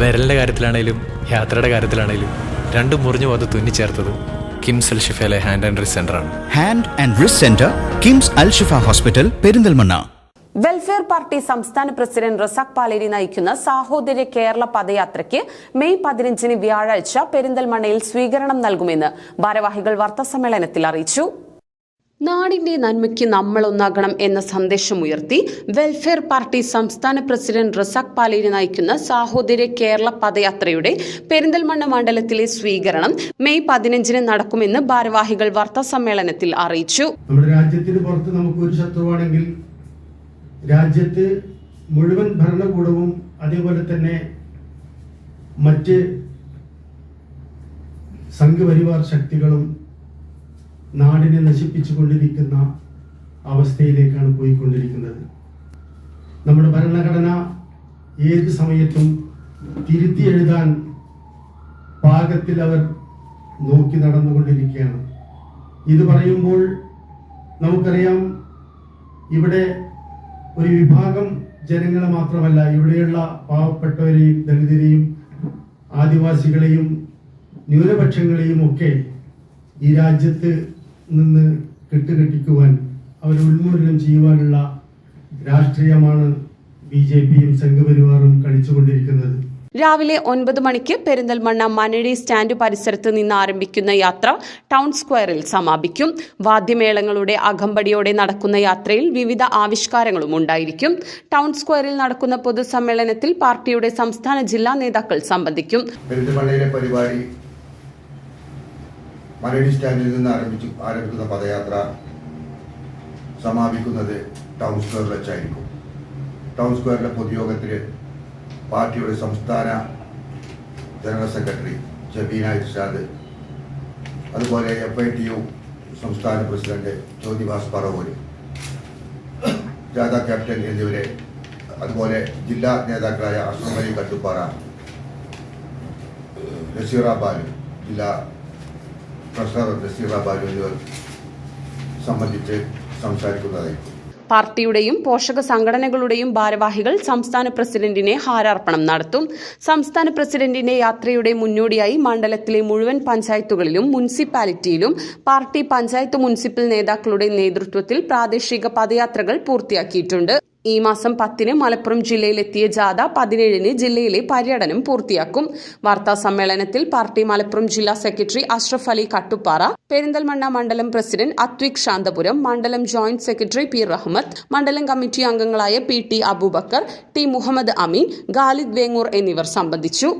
വിരലിന്റെ കാര്യത്തിലാണേലും യാത്രയുടെ കാര്യത്തിലാണേലും രണ്ടും മുറിഞ്ഞു പോകാതെ തുന്നിച്ചേർത്തത് കിംസ് അൽ ഷിഫയിലെ ഹാൻഡ് ആൻഡ് റിസ് ആണ്. Hand and wrist center KIMS Al Shifa hospital Perinthalmanna. Welfare party സംസ്ഥാന പ്രസിഡന്റ് റസാഖ് പാലേരി നയിക്കുന്ന സാഹോദര്യ കേരള പദയാത്രയ്ക്ക് മെയ് പതിനഞ്ചിന് വ്യാഴാഴ്ച പെരിന്തൽമണ്ണയിൽ സ്വീകരണം നൽകുമെന്ന് ഭാരവാഹികൾ വാർത്താസമ്മേളനത്തിൽ അറിയിച്ചു. നാടിന്റെ നന്മയ്ക്ക് നമ്മൾ ഒന്നാകണം എന്ന സന്ദേശമുയർത്തി വെൽഫെയർ പാർട്ടി സംസ്ഥാന പ്രസിഡന്റ് റസാഖ് പാലേരി നയിക്കുന്ന സാഹോദര്യ കേരള പദയാത്രയുടെ പെരിന്തൽമണ്ണ മണ്ഡലത്തിലെ സ്വീകരണം മെയ് പതിനഞ്ചിന് നടക്കുമെന്ന് ഭാരവാഹികൾ വാർത്താസമ്മേളനത്തിൽ അറിയിച്ചു. നമ്മുടെ രാജ്യത്തിന് പുറത്ത് നമുക്ക് ഒരു ശത്രുവാണെങ്കിൽ രാജ്യത്ത് മുഴുവൻ ഭരണകൂടവും അതേപോലെ തന്നെ മറ്റ് സംഘപരിവാർ ശക്തികളും നാടിനെ നശിപ്പിച്ചു കൊണ്ടിരിക്കുന്ന അവസ്ഥയിലേക്കാണ് പോയിക്കൊണ്ടിരിക്കുന്നത്. നമ്മുടെ ഭരണഘടന ഏത് സമയത്തും തിരുത്തി എഴുതാൻ പാകത്തിൽ അവർ നോക്കി നടന്നുകൊണ്ടിരിക്കുകയാണ്. ഇത് പറയുമ്പോൾ നമുക്കറിയാം ഇവിടെ ഒരു വിഭാഗം ജനങ്ങളെ മാത്രമല്ല ഇവിടെയുള്ള പാവപ്പെട്ടവരെയും ദളിതരെയും ആദിവാസികളെയും ന്യൂനപക്ഷങ്ങളെയും ഒക്കെ ഈ രാജ്യത്ത് നിന്ന് കെട്ടുകെട്ടിക്കുവാൻ അവർ ഉന്മൂലനം ചെയ്യുവാനുള്ള രാഷ്ട്രീയമാണ് ബി ജെ പിയും സംഘപരിവാറും കളിച്ചുകൊണ്ടിരിക്കുന്നത്. രാവിലെ ഒൻപത് മണിക്ക് പെരിന്തൽമണ്ണ മനഴി സ്റ്റാൻഡ് പരിസരത്ത് നിന്ന് ആരംഭിക്കുന്ന യാത്ര ടൗൺ സ്ക്വയറിൽ സമാപിക്കും. വാദ്യമേളങ്ങളുടെ അകമ്പടിയോടെ നടക്കുന്ന യാത്രയിൽ വിവിധ ആവിഷ്കാരങ്ങളും ഉണ്ടായിരിക്കും. ടൗൺ സ്ക്വയറിൽ നടക്കുന്ന പൊതുസമ്മേളനത്തിൽ പാർട്ടിയുടെ സംസ്ഥാന ജില്ലാ നേതാക്കൾ സംബന്ധിക്കും. പെരിന്തൽമണ്ണയിലെ പരിപാടി മലയാളി സ്റ്റാൻഡിൽ നിന്ന് ആരംഭിച്ച് ആരംഭിക്കുന്ന പദയാത്ര സമാപിക്കുന്നത് ടൗൺ സ്ക്വയറിൽ വെച്ചായിരിക്കും. ടൗൺ സ്ക്വയറിലെ പൊതുയോഗത്തിൽ പാർട്ടിയുടെ സംസ്ഥാന ജനറൽ സെക്രട്ടറി ജബീന ഇർഷാദ് അതുപോലെ എഫ് ഐ ടി യു സംസ്ഥാന പ്രസിഡന്റ് ജ്യോതിഭാസ് പറവൂര് ജാഥ ക്യാപ്റ്റൻ എന്നിവരെ അതുപോലെ ജില്ലാ നേതാക്കളായ അഷ്റഫ് അലി കട്ടുപ്പാറ നസീറ ബാലു ജില്ലാ ട്രഷറർ സംബന്ധിച്ച് സംസാരിക്കുന്നതായിരിക്കും പാർട്ടിയുടെയും പോഷക സംഘടനകളുടെയും ഭാരവാഹികൾ സംസ്ഥാന പ്രസിഡന്റിനെ ഹാരാർപ്പണം നടത്തും. സംസ്ഥാന പ്രസിഡന്റിന്റെ യാത്രയുടെ മുന്നോടിയായി മണ്ഡലത്തിലെ മുഴുവൻ പഞ്ചായത്തുകളിലും മുനിസിപ്പാലിറ്റിയിലും പാർട്ടി പഞ്ചായത്ത് മുനിസിപ്പൽ നേതാക്കളുടെ നേതൃത്വത്തിൽ പ്രാദേശിക പദയാത്രകൾ പൂർത്തിയാക്കിയിട്ടുണ്ട്. ഈ മാസം പത്തിന് മലപ്പുറം ജില്ലയിലെത്തിയ ജാഥ പതിനേഴിന് ജില്ലയിലെ പര്യടനം പൂർത്തിയാക്കും. വാർത്താ സമ്മേളനത്തിൽ പാർട്ടി മലപ്പുറം ജില്ലാ സെക്രട്ടറി അഷ്റഫ് അലി കട്ടുപ്പാറ പെരിന്തൽമണ്ണ മണ്ഡലം പ്രസിഡന്റ് അത്വിക് ശാന്തപുരം മണ്ഡലം ജോയിന്റ് സെക്രട്ടറി പി റഹ്മത്ത് മണ്ഡലം കമ്മിറ്റി അംഗങ്ങളായ P T Aboobacker T Muhammad Ameen Khalid Vengoor എന്നിവർ സംബന്ധിച്ചു.